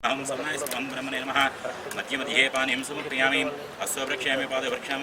अहं सर्णाय स्त्वं ब्रह्मणे नमः मध्यमध्ये पानीं समर्पयामि अस्य वृक्षामि पादवृक्षामि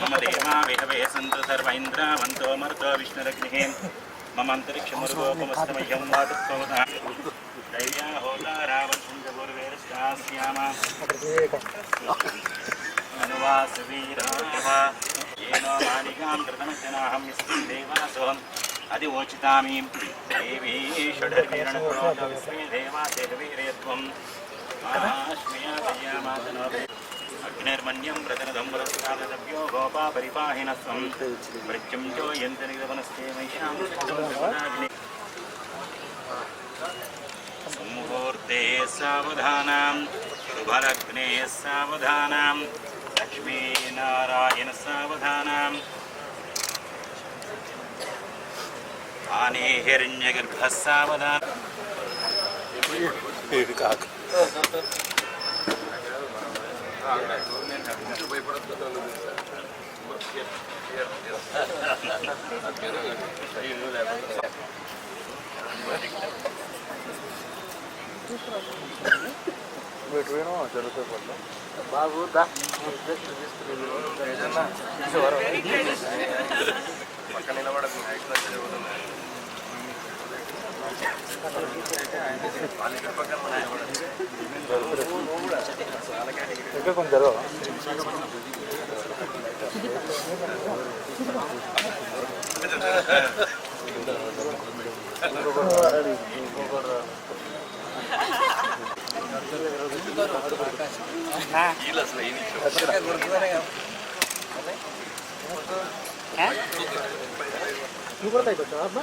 मम देवा विहवे सन्तु सर्व इन्द्रावन्तो मर्तो विष्णुरग्निः मम अन्तरिक्षमरुगोपमस्तमह्यं वातत्ववता दैव्या होता रावणसुन्दपूर्वेरस्यास्याम अनुवासवीराः येन मालिकां कृतमजनाहं यस्मिन् देवासोऽहम् अधिवोचितामि देवी षडर्वीरणपुरोत विश्वे देवा देवीरेत्वं माश्मया दयामातनोभे अग्निर्मन्यं प्रतनदं पुरस्कादभ्यो गोपा चो यन्ति निगमनस्ते सम्मुहूर्ते सावधानां शुभलग्ने सावधानां लक्ष्मीनारायणसावधानाम् आने हिरण्यगर्भः सावधानम् చదువుకోకుండా బాబు దా తీసుకుని పక్కన నిలబడకుండా నైట్లో చదువుతున్నాయి ఇంకా కొంచెం జరగవా నువ్వు కూడా తగ్గొచ్చావా అబ్బా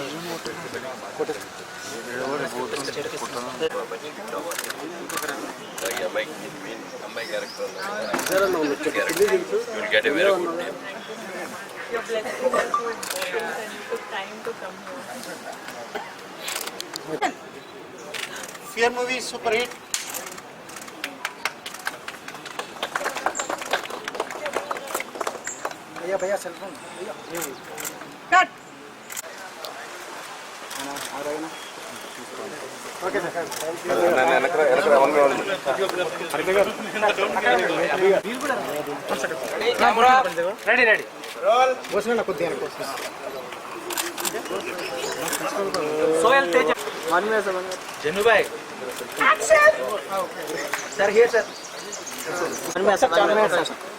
You'll get a very good name. Your blessing is so good time to come here. Fear movie super hit. भैया भैया सेलफोन भैया कट ರೆಡಿ ರೆಡಿ सोयल तेज मानवी है समझ जनुभाई सर हे सर मानवी है सर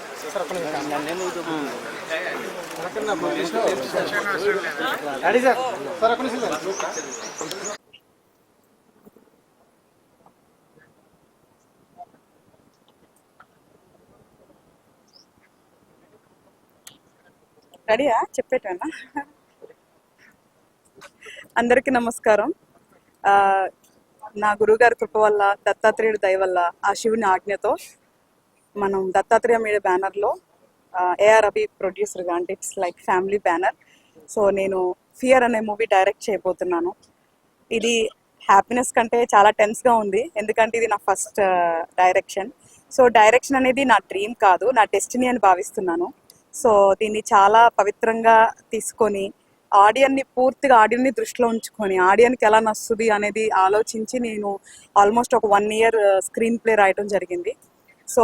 రెడీయా? చెప్పేటానా? అందరికీ నమస్కారం. నా గురువుగారి కృప వల్ల దత్తాత్రేయుడి దయ వల్ల ఆ శివుని ఆజ్ఞతో మనం దత్తాత్రేయ మీడియా బ్యానర్లో ఏఆర్ రవి ప్రొడ్యూసర్గా అంటే it's like family banner so నేను ఫియర్ అనే మూవీ డైరెక్ట్ చేయబోతున్నాను. ఇది హ్యాపీనెస్ కంటే చాలా టెన్స్గా ఉంది. ఎందుకంటే ఇది నా ఫస్ట్ డైరెక్షన్ సో డైరెక్షన్ అనేది నా డ్రీమ్ కాదు నా డెస్టినీ అని భావిస్తున్నాను. సో దీన్ని చాలా పవిత్రంగా తీసుకొని ఆడియన్ని పూర్తిగా ఆడియన్ని దృష్టిలో ఉంచుకొని ఆడియన్కి ఎలా నచ్చుతుంది అనేది ఆలోచించి నేను ఆల్మోస్ట్ ఒక వన్ ఇయర్ స్క్రీన్ ప్లే రాయడం జరిగింది. So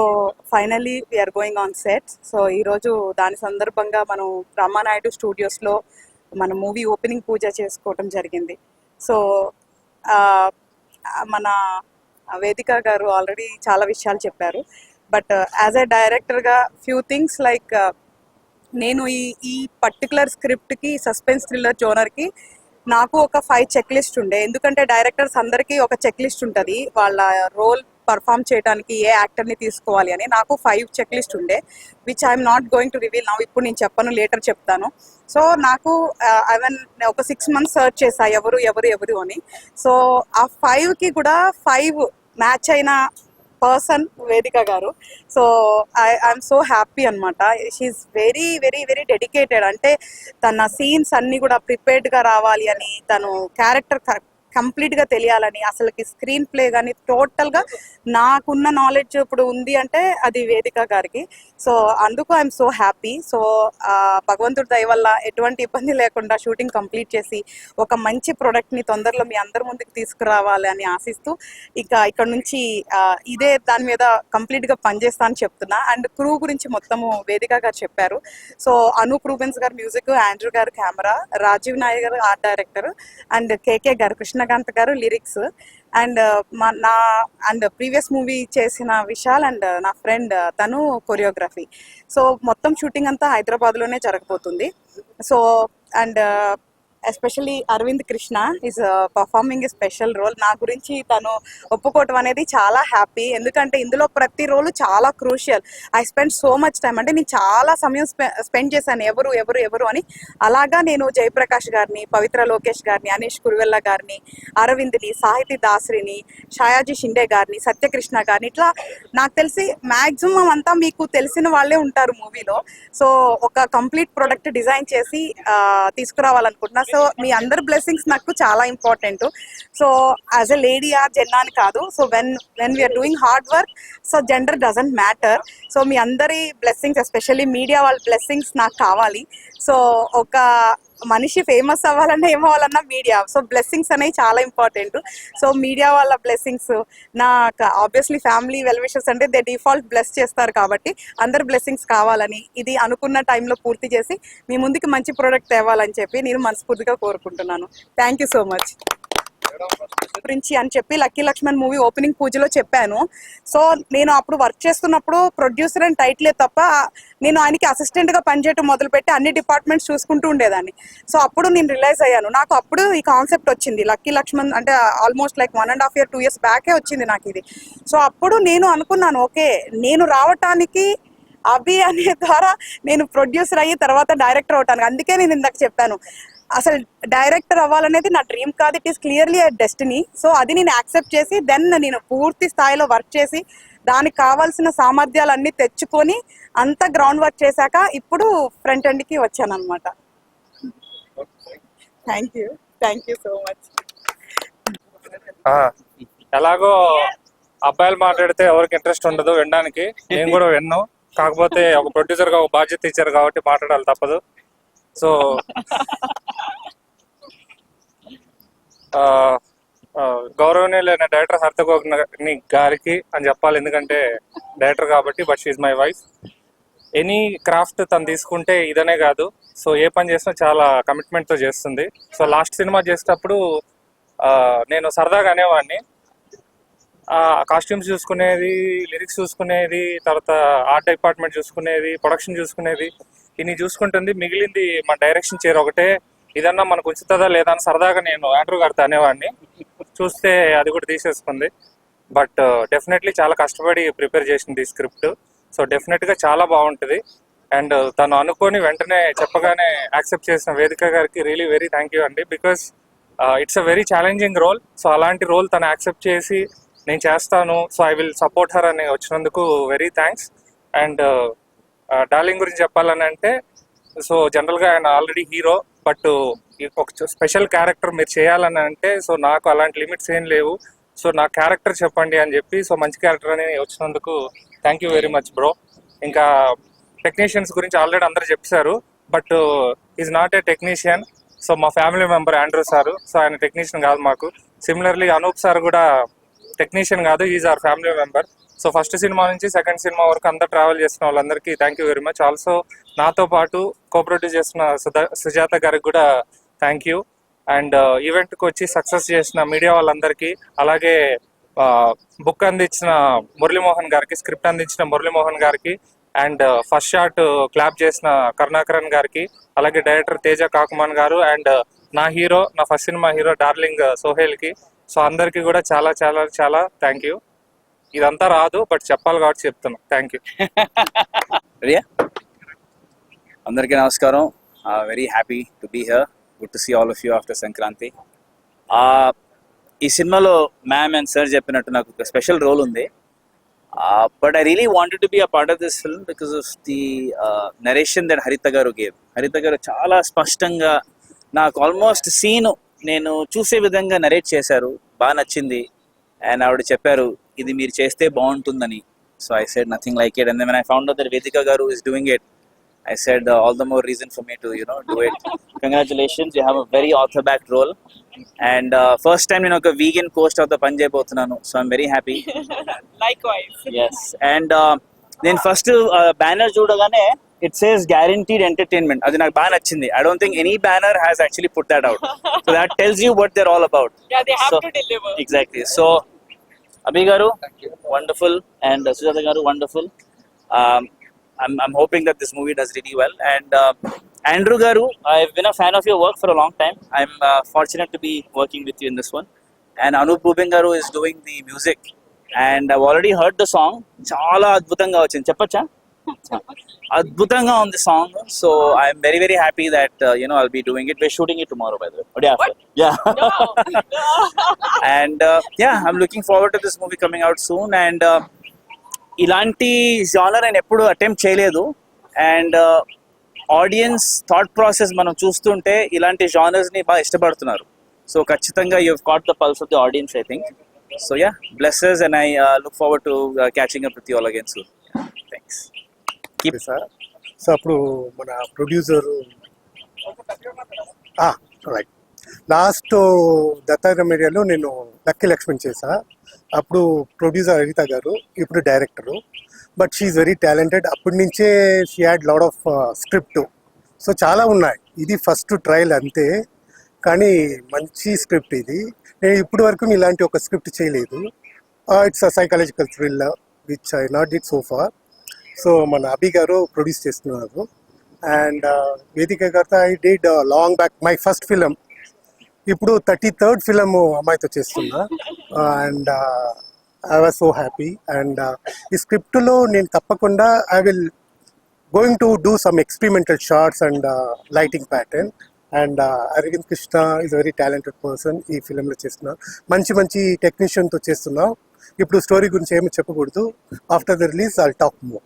finally we're going on set so ఈరోజు దాని సందర్భంగా మనం రామానాయుడు స్టూడియోస్లో మన మూవీ ఓపెనింగ్ పూజ చేసుకోవటం జరిగింది. సో మన వేదిక గారు ఆల్రెడీ చాలా విషయాలు చెప్పారు. బట్ యాజ్ ఎ డైరెక్టర్గా ఫ్యూ థింగ్స్ లైక్ నేను ఈ ఈ పర్టికులర్ స్క్రిప్ట్కి సస్పెన్స్ థ్రిల్లర్ జోనర్కి నాకు ఒక ఫైవ్ చెక్ లిస్ట్ ఉండే. ఎందుకంటే డైరెక్టర్స్ అందరికీ ఒక చెక్ లిస్ట్ ఉంటుంది. వాళ్ళ రోల్ పర్ఫామ్ చేయడానికి ఏ యాక్టర్ని తీసుకోవాలి అని నాకు ఫైవ్ చెక్ లిస్ట్ ఉండే which I'm not going to reveal నా ఇప్పుడు నేను చెప్పను లేటర్ చెప్తాను. సో నాకు uh, ఐవెన్ ఒక సిక్స్ మంత్స్ సర్చ్ చేసా ఎవరు ఎవరు ఎవరు అని. సో ఆ ఫైవ్కి కూడా ఫైవ్ మ్యాచ్ అయిన person Vedika garu. So I I'm so happy అనమాట she's very very very dedicated అంటే తన సీన్స్ అన్నీ కూడా ప్రిపేర్డ్గా రావాలి అని తను క్యారెక్టర్ కంప్లీట్గా తెలియాలని అసలుకి స్క్రీన్ ప్లే కానీ టోటల్గా నాకున్న నాలెడ్జ్ ఇప్పుడు ఉంది అంటే అది వేదిక గారికి. సో అందుకు ఐఎమ్ సో హ్యాపీ. సో భగవంతుడి దయ వల్ల ఎటువంటి ఇబ్బంది లేకుండా షూటింగ్ కంప్లీట్ చేసి ఒక మంచి ప్రోడక్ట్ని తొందరలో మీ అందరి ముందుకు తీసుకురావాలి అని ఆశిస్తూ ఇక ఇక్కడ నుంచి ఇదే దాని మీద కంప్లీట్గా పనిచేస్తా అని చెప్తున్నా. అండ్ క్రూ గురించి మొత్తము వేదిక గారు చెప్పారు. So Anup Rubens garu music Andrew garu camera Rajeev Nayak garu art director and KK గారు రజనీకాంత్ గారు లిరిక్స్. అండ్ uh, మా నా అండ్ ప్రీవియస్ మూవీ చేసిన విశాల్ అండ్ uh, నా ఫ్రెండ్ uh, తను కొరియోగ్రఫీ. సో మొత్తం షూటింగ్ అంతా హైదరాబాద్లోనే జరగబోతుంది. So and especially Aravind Krishna is performing a special role నా గురించి తను ఒప్పుకోవటం అనేది చాలా హ్యాపీ ఎందుకంటే ఇందులో ప్రతి రోలు చాలా crucial I spend so much time అంటే నేను చాలా సమయం స్పెండ్ చేశాను. ఎవరు ఎవరు ఎవరు అని. అలాగా నేను జయప్రకాష్ గారిని పవిత్ర లోకేష్ గారిని అనీష్ కురువెల్ల గారిని అరవింద్ని సాహితీ దాసరిని షాయాజీ షిండే గారిని సత్యకృష్ణ గారిని ఇట్లా నాకు తెలిసి మ్యాక్సిమం అంతా మీకు తెలిసిన వాళ్ళే ఉంటారు మూవీలో సో ఒక కంప్లీట్ ప్రొడక్ట్ డిజైన్ చేసి uh, తీసుకురావాలనుకుంటున్నా. సో సో మీ అందరి బ్లెస్సింగ్స్ నాకు చాలా important so as a lady or Jenna అని కాదు so when when we're doing hard work so gender doesn't matter so మీ అందరి బ్లెస్సింగ్స్ ఎస్పెషల్లీ మీడియా వాళ్ళ బ్లెస్సింగ్స్ నాకు కావాలి. సో ఒక మనిషి ఫేమస్ అవ్వాలన్నా ఏం అవ్వాలన్నా మీడియా సో బ్లెస్సింగ్స్ అనేవి చాలా ఇంపార్టెంట్ సో మీడియా వాళ్ళ బ్లెస్సింగ్స్ నా ఆబ్వియస్లీ ఫ్యామిలీ వెల్విషెస్ అంటే దే డిఫాల్ట్ బ్లెస్ చేస్తారు కాబట్టి అందరు బ్లెస్సింగ్స్ కావాలని ఇది అనుకున్న టైంలో పూర్తి చేసి మీ ముందుకి మంచి ప్రోడక్ట్ తేవాలని చెప్పి నేను మనస్ఫూర్తిగా కోరుకుంటున్నాను. థ్యాంక్ యూ సో మచ్ గురించి అని చెప్పి లక్కీ లక్ష్మణ్ మూవీ ఓపెనింగ్ పూజలో చెప్పాను. సో నేను అప్పుడు వర్క్ చేస్తున్నప్పుడు ప్రొడ్యూసర్ అండ్ టైటిలే తప్ప నేను ఆయనకి అసిస్టెంట్గా పనిచేయటం మొదలుపెట్టి అన్ని డిపార్ట్మెంట్స్ చూసుకుంటూ ఉండేదాన్ని. సో అప్పుడు నేను రిలైజ్ అయ్యాను. నాకు అప్పుడు ఈ కాన్సెప్ట్ వచ్చింది. లక్కీ లక్ష్మణ్ అంటే almost like one and half year two years బ్యాకే వచ్చింది నాకు ఇది. సో అప్పుడు నేను అనుకున్నాను ఓకే నేను రావటానికి అభి అనే ద్వారా నేను ప్రొడ్యూసర్ అయ్యి తర్వాత డైరెక్టర్ అవటానికి. అందుకే నేను ఇందాక చెప్పాను. అసలు డైరెక్టర్ అవ్వాలనేది నా డ్రీమ్ కాదు. It is clearly destiny so అది నేను యాక్సెప్ట్ చేసి దెన్ నేను పూర్తి స్థాయిలో వర్క్ చేసి దానికి కావాల్సిన సామర్థ్యాలన్నీ తెచ్చుకొని అంత గ్రౌండ్ వర్క్ చేశాక ఇప్పుడు ఫ్రంట్ ఎండ్కి వచ్చాను అనమాట thank you thank you so much ఎలాగో అబ్బాయిలు మాట్లాడితే ఎవరికి ఇంట్రెస్ట్ ఉండదు వినడానికి. నేను కూడా విన్నాను కాకపోతే ఒక ప్రొడ్యూసర్గా ఒక బాధ్యత ఇచ్చారు కాబట్టి మాట్లాడాలి తప్పదు. సో ఆ, గౌరవనీయులైన డైరెక్టర్ హర్తగోగ్ని గారికి అని చెప్పాలి. ఎందుకంటే డైరెక్టర్ కాబట్టి but she's my wife. Any craft తను తీసుకుంటే ఇదనే కాదు. సో ఏ పని చేసినా చాలా కమిట్మెంట్తో చేస్తుంది. సో లాస్ట్ సినిమా చేసేటప్పుడు నేను సరదాగా అనేవాడిని. కాస్ట్యూమ్స్ చూసుకునేది లిరిక్స్ చూసుకునేది తర్వాత ఆర్ట్ డిపార్ట్మెంట్ చూసుకునేది ప్రొడక్షన్ చూసుకునేది. ఇన్ని చూసుకుంటుంది. మిగిలింది మన డైరెక్షన్ చైర్ ఒకటే. ఇదన్నా మనకు ఉంచుతుందా లేదా అని సరదాగా నేను ఆండ్రూ గారితో అనేవాడిని. చూస్తే అది కూడా తీసేసుకుంది. బట్ డెఫినెట్లీ చాలా కష్టపడి ప్రిపేర్ చేసింది ఈ స్క్రిప్ట్. సో డెఫినెట్గా చాలా బాగుంటుంది. అండ్ తను అనుకొని వెంటనే చెప్పగానే యాక్సెప్ట్ చేసిన వేదిక గారికి రియలీ వెరీ థ్యాంక్ యూ అండి. Because it's a very challenging role. So అలాంటి రోల్ తను యాక్సెప్ట్ చేసి నేను చేస్తాను so I will support her అని వచ్చినందుకు వెరీ థ్యాంక్స్. అండ్ డార్లింగ్ గురించి చెప్పాలని అంటే సో జనరల్గా ఆయన ఆల్రెడీ హీరో బట్ ఒక స్పెషల్ క్యారెక్టర్ మీరు చేయాలని అంటే సో నాకు అలాంటి లిమిట్స్ ఏం లేవు. సో నా క్యారెక్టర్ చెప్పండి అని చెప్పి సో మంచి క్యారెక్టర్ అని వచ్చినందుకు thank you very much bro ఇంకా టెక్నీషియన్స్ గురించి ఆల్రెడీ అందరు చెప్పారు but is not a technician so మా family member Andrew sir so ఆయన టెక్నీషియన్ కాదు మాకు. సిమిలర్లీ అనూప్ సార్ కూడా టెక్నీషియన్ కాదు is our family member so first cinema నుంచి సెకండ్ సినిమా వరకు అంతా ట్రావెల్ చేసిన వాళ్ళందరికీ thank you very much also నాతో పాటు కో ప్రొడ్యూస్ చేసిన సుజాత గారికి కూడా థ్యాంక్ యూ అండ్ ఈవెంట్కి వచ్చి సక్సెస్ చేసిన మీడియా వాళ్ళందరికీ అలాగే uh, బుక్ అందించిన మురళీమోహన్ గారికి స్క్రిప్ట్ అందించిన మురళీమోహన్ గారికి అండ్ ఫస్ట్ షాట్ క్లాప్ చేసిన కరుణాకరణ్ గారికి అలాగే డైరెక్టర్ తేజ కాకుమాన్ గారు అండ్ uh, నా హీరో నా ఫస్ట్ సినిమా హీరో డార్లింగ్ సోహేల్కి సో అందరికీ కూడా చాలా చాలా చాలా థ్యాంక్ యూ ఇదంతా రాదు బట్ చెప్పాలి కాబట్టి చెప్తున్నా. థ్యాంక్ యూ రెడీయా? అందరికీ నమస్కారం. Very happy to be here good to see all of you after Sankranti ఈ సినిమాలో మ్యామ్ అండ్ సార్ చెప్పినట్టు నాకు ఒక స్పెషల్ రోల్ ఉంది. But I really wanted to be a part of this film because of the narration that Haritha garu gave Haritha గారు చాలా స్పష్టంగా నాకు ఆల్మోస్ట్ సీను నేను చూసే విధంగా నరేట్ చేశారు. బాగా నచ్చింది. అండ్ ఆవిడ చెప్పారు ఇది మీరు చేస్తే బాగుంటుందని. So I said nothing like it and then I found that Vedika garu is doing it I said uh, all the more reason for me to you know do it. Congratulations, you have a very author backed role, and uh, first time నేను ఒక coast of the పని చేయబోతున్నాను so I'm very happy Likewise. Yes and నేను first banner చూడగానే it says guaranteed entertainment అది నాకు బాగా నచ్చింది. I don't think any banner has actually put that out so that tells you what they're all about. Exactly so Abhi garu wonderful and Sujatha garu wonderful I'm, I'm hoping that this movie does really well. And uh, Andrew Garu, I've been a fan of your work for a long time. I'm uh, fortunate to be working with you in this one. And Anup Rubin Garu is doing the music. And I've already heard the song. చాలా అద్భుతంగా వచ్చింది చెప్పచ్చా అద్భుతంగా ఉంది song so I'm very very happy that you know I'll be doing it way shooting it tomorrow by the way ya and ya I'm looking forward to this movie coming out soon and ఇలాంటి genre నేను ఎప్పుడు attempt చేయలేదు. అండ్ audience thought process మనం చూస్తుంటే ఇలాంటి genres ని బాగా ఇష్టపడుతున్నారు. సో ఖచ్చితంగా you caught the pulse of the audience I think so ya blesses and I look forward to catching up with you all again soon thanks sir. So అప్పుడు మన producer right last Dattatreya మీడియాలో నేను lucky Laxman చేసా అప్పుడు producer Haritha garu ఇప్పుడు director but she's very talented అప్పటి నుంచే she had lot of script so చాలా ఉన్నాయి. ఇది ఫస్ట్ ట్రయల్ అంతే. కానీ మంచి స్క్రిప్ట్ ఇది. నేను ఇప్పటి వరకు ఇలాంటి ఒక స్క్రిప్ట్ చేయలేదు. It's a psychological thrill which I not did so far so మన అభి గారు ప్రొడ్యూస్ చేస్తున్నారు. అండ్ uh, వేదిక గారితో I did long back my first film ఇప్పుడు థర్టీ థర్డ్ ఫిలిం అమ్మాయితో చేస్తున్నా. And I was so happy and ఈ స్క్రిప్ట్లో నేను తప్పకుండా I will going to do some experimental shorts and lighting pattern and Aravind Krishna is very talented person ఈ ఫిలింలో చేస్తున్నా. మంచి మంచి టెక్నీషియన్తో చేస్తున్నాం. ఇప్పుడు స్టోరీ గురించి ఏమి చెప్పకూడదు. After the release I talk more